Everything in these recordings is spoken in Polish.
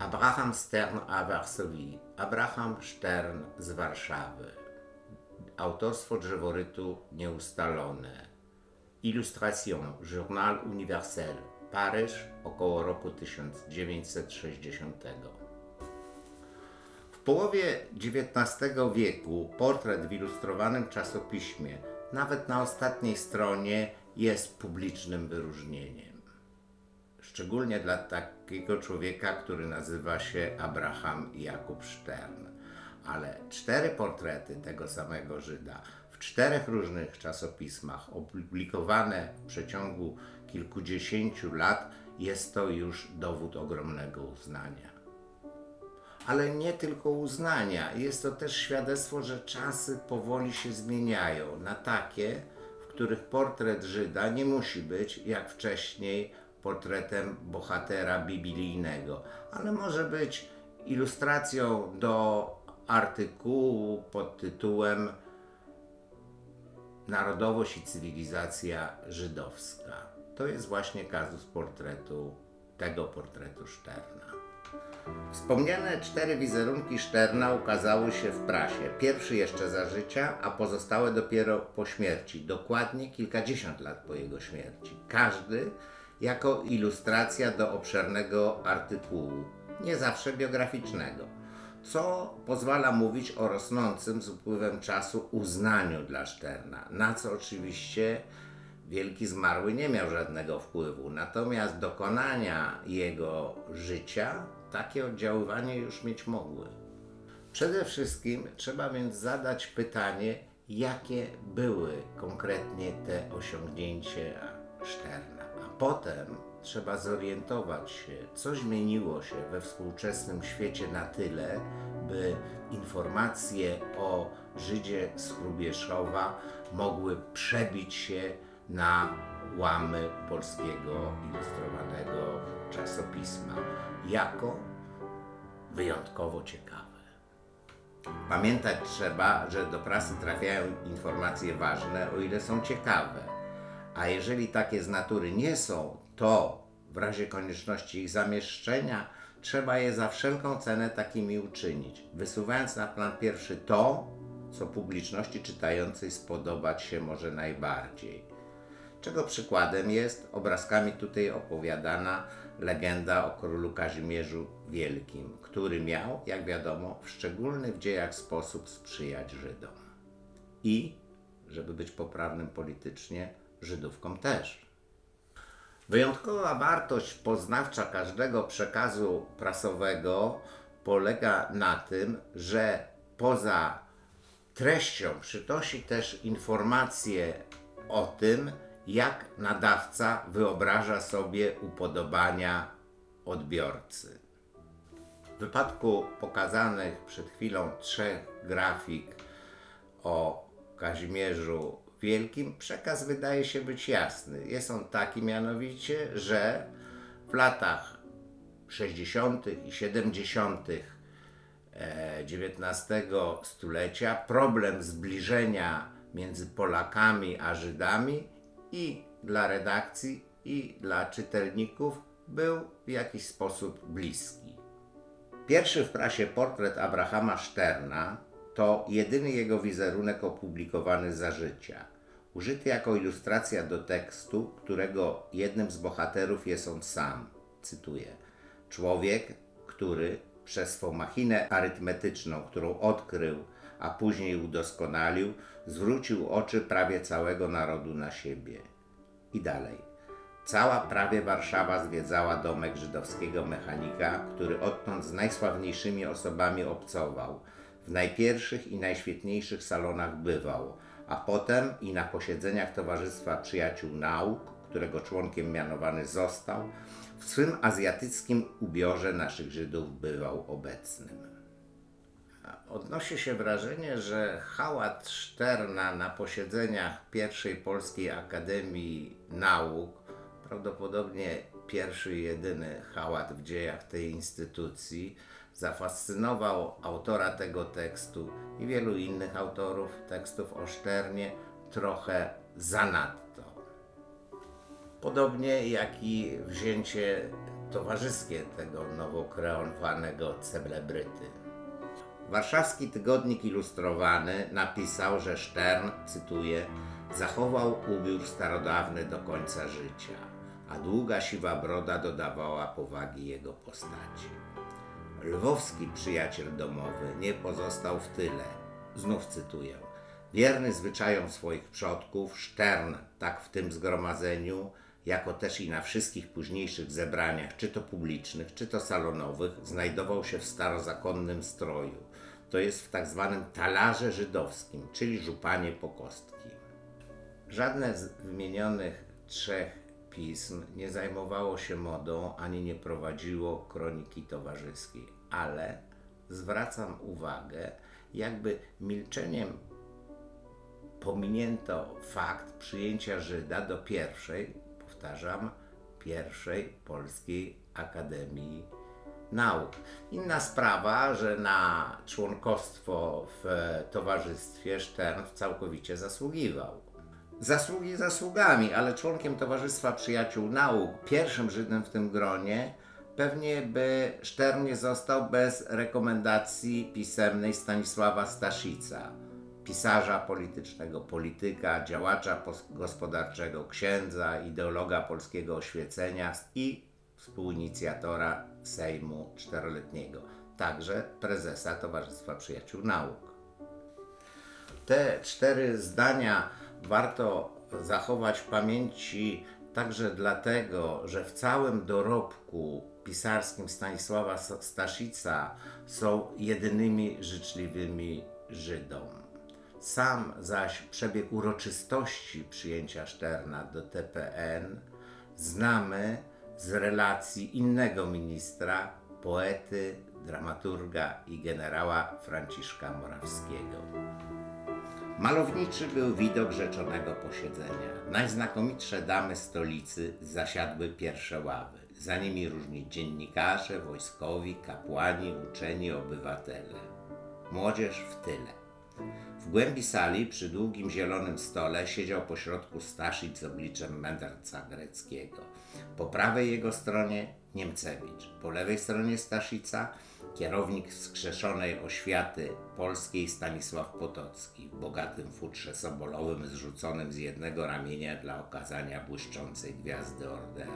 Abraham Stern a Varsovie, Abraham Stern z Warszawy. Autorstwo drzeworytu nieustalone. Illustration Journal Universel, Paryż, około roku 1960. W połowie XIX wieku portret w ilustrowanym czasopiśmie, nawet na ostatniej stronie, jest publicznym wyróżnieniem. Szczególnie dla takiego człowieka, który nazywa się Abraham Jakub Stern. Ale cztery portrety tego samego Żyda w czterech różnych czasopismach, opublikowane w przeciągu kilkudziesięciu lat, jest to już dowód ogromnego uznania ale nie tylko uznania. Jest to też świadectwo, że czasy powoli się zmieniają na takie, w których portret Żyda nie musi być, jak wcześniej, portretem bohatera biblijnego, ale może być ilustracją do artykułu pod tytułem Narodowość i cywilizacja żydowska. To jest właśnie kazus portretu, tego portretu Szterna. Wspomniane cztery wizerunki Szterna ukazały się w prasie. Pierwszy jeszcze za życia, a pozostałe dopiero po śmierci, dokładnie kilkadziesiąt lat po jego śmierci. Każdy jako ilustracja do obszernego artykułu, nie zawsze biograficznego, co pozwala mówić o rosnącym z upływem czasu uznaniu dla Szterna, na co oczywiście wielki zmarły nie miał żadnego wpływu. Natomiast dokonania jego życia takie oddziaływanie już mieć mogły. Przede wszystkim trzeba więc zadać pytanie, jakie były konkretnie te osiągnięcia Szterna, potem trzeba zorientować się, co zmieniło się we współczesnym świecie na tyle, by informacje o Żydzie z Hrubieszowa mogły przebić się na łamy polskiego ilustrowanego czasopisma jako wyjątkowo ciekawe. Pamiętać trzeba, że do prasy trafiają informacje ważne, o ile są ciekawe. A jeżeli takie z natury nie są, to w razie konieczności ich zamieszczenia trzeba je za wszelką cenę takimi uczynić, wysuwając na plan pierwszy to, co publiczności czytającej spodobać się może najbardziej. Czego przykładem jest obrazkami tutaj opowiadana legenda o królu Kazimierzu Wielkim, który miał, jak wiadomo, w szczególny w dziejach sposób sprzyjać Żydom. I, żeby być poprawnym politycznie, Żydówkom też. Wyjątkowa wartość poznawcza każdego przekazu prasowego polega na tym, że poza treścią przynosi też informacje o tym, jak nadawca wyobraża sobie upodobania odbiorcy. W wypadku pokazanych przed chwilą trzech grafik o Kazimierzu Wielkim przekaz wydaje się być jasny. Jest on taki mianowicie, że w latach 60. i 70. XIX stulecia problem zbliżenia między Polakami a Żydami i dla redakcji, i dla czytelników był w jakiś sposób bliski. Pierwszy w prasie portret Abrahama Szterna to jedyny jego wizerunek opublikowany za życia, użyty jako ilustracja do tekstu, którego jednym z bohaterów jest on sam. Cytuję: Człowiek, który przez swą machinę arytmetyczną, którą odkrył, a później udoskonalił, zwrócił oczy prawie całego narodu na siebie. I dalej. Cała prawie Warszawa zwiedzała domek żydowskiego mechanika, który odtąd z najsławniejszymi osobami obcował. W najpierwszych i najświetniejszych salonach bywał, a potem i na posiedzeniach Towarzystwa Przyjaciół Nauk, którego członkiem mianowany został, w swym azjatyckim ubiorze naszych Żydów bywał obecnym. Odnosi się wrażenie, że hałat Szterna na posiedzeniach pierwszej Polskiej Akademii Nauk, prawdopodobnie pierwszy i jedyny hałat w dziejach tej instytucji, zafascynował autora tego tekstu i wielu innych autorów tekstów o Szternie trochę zanadto. Podobnie jak i wzięcie towarzyskie tego nowo kreowanego celebryty. Warszawski Tygodnik Ilustrowany napisał, że Stern, cytuję, zachował ubiór starodawny do końca życia, a długa siwa broda dodawała powagi jego postaci. Lwowski przyjaciel domowy nie pozostał w tyle. Znów cytuję. Wierny zwyczajom swoich przodków, Stern, tak w tym zgromadzeniu, jako też i na wszystkich późniejszych zebraniach, czy to publicznych, czy to salonowych, znajdował się w starozakonnym stroju, to jest w tak zwanym talarze żydowskim, czyli żupanie po kostki. Żadne z wymienionych trzech pism nie zajmowało się modą ani nie prowadziło kroniki towarzyskiej, ale zwracam uwagę, jakby milczeniem pominięto fakt przyjęcia Żyda do pierwszej, powtarzam, pierwszej polskiej Akademii Nauk. Inna sprawa, że na członkostwo w towarzystwie Stern całkowicie zasługiwał. Zasługi zasługami, ale członkiem Towarzystwa Przyjaciół Nauk, pierwszym Żydem w tym gronie, pewnie by Stern nie został bez rekomendacji pisemnej Stanisława Staszica, pisarza politycznego, polityka, działacza gospodarczego, księdza, ideologa polskiego oświecenia i współinicjatora Sejmu Czteroletniego, także prezesa Towarzystwa Przyjaciół Nauk. Te cztery zdania warto zachować w pamięci także dlatego, że w całym dorobku pisarskim Stanisława Staszica są jedynymi życzliwymi Żydom. Sam zaś przebieg uroczystości przyjęcia Szterna do TPN znamy z relacji innego ministra, poety, dramaturga i generała Franciszka Morawskiego. Malowniczy był widok rzeczonego posiedzenia. Najznakomitsze damy stolicy zasiadły pierwsze ławy. Za nimi różni dziennikarze, wojskowi, kapłani, uczeni, obywatele. Młodzież w tyle. W głębi sali, przy długim zielonym stole, siedział pośrodku Staszic z obliczem mędrca greckiego. Po prawej jego stronie Niemcewicz, po lewej stronie Staszica kierownik wskrzeszonej oświaty polskiej Stanisław Potocki w bogatym futrze sobolowym zrzuconym z jednego ramienia dla okazania błyszczącej gwiazdy orderu.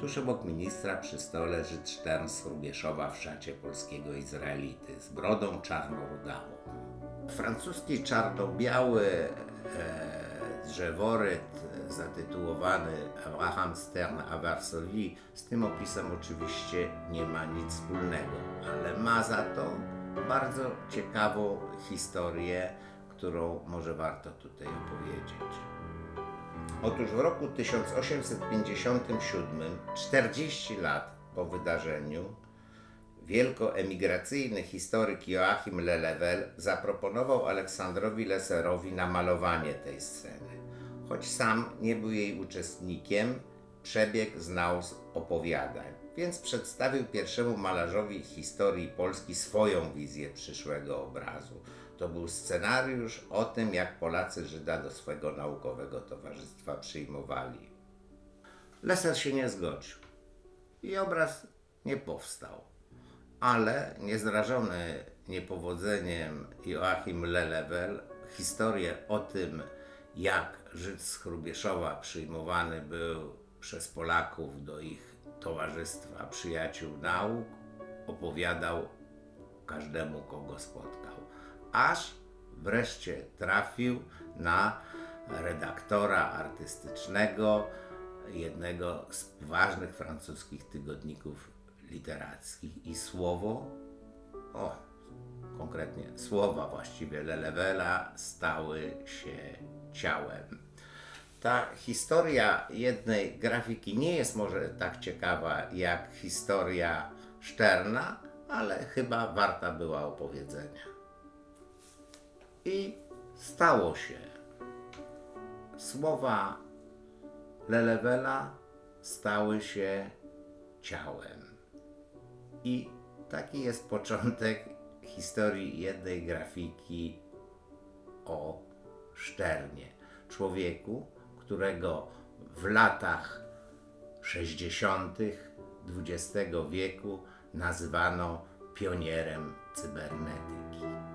Tuż obok ministra przy stole Żyd Stern z Hrubieszowa w szacie polskiego Izraelity z brodą czarno-rudawą. Francuski czarno-biały e, drzeworyt zatytułowany Abraham Stern a Varsovie z tym opisem oczywiście nie ma nic wspólnego, ale ma za to bardzo ciekawą historię, którą może warto tutaj opowiedzieć. Otóż w roku 1857, 40 lat po wydarzeniu, wielkoemigracyjny historyk Joachim Lelewel zaproponował Aleksandrowi Leserowi namalowanie tej sceny. Choć sam nie był jej uczestnikiem, przebieg znał z opowiadań, więc przedstawił pierwszemu malarzowi historii Polski swoją wizję przyszłego obrazu. To był scenariusz o tym, jak Polacy Żyda do swego naukowego towarzystwa przyjmowali. Leser się nie zgodził i obraz nie powstał. Ale niezrażony niepowodzeniem Joachim Lelewel historię o tym, jak Żyd z Hrubieszowa przyjmowany był przez Polaków do ich towarzystwa przyjaciół nauk, opowiadał każdemu, kogo spotkał. Aż wreszcie trafił na redaktora artystycznego jednego z ważnych francuskich tygodników literackich i słowo, o, konkretnie słowa właściwie Lelewela stały się ciałem. Ta historia jednej grafiki nie jest może tak ciekawa jak historia Szterna, ale chyba warta była opowiedzenia. I stało się. Słowa Lelewela stały się ciałem. I taki jest początek historii jednej grafiki o Szternie. Człowieku, którego w latach 60. XX wieku nazywano pionierem cybernetyki.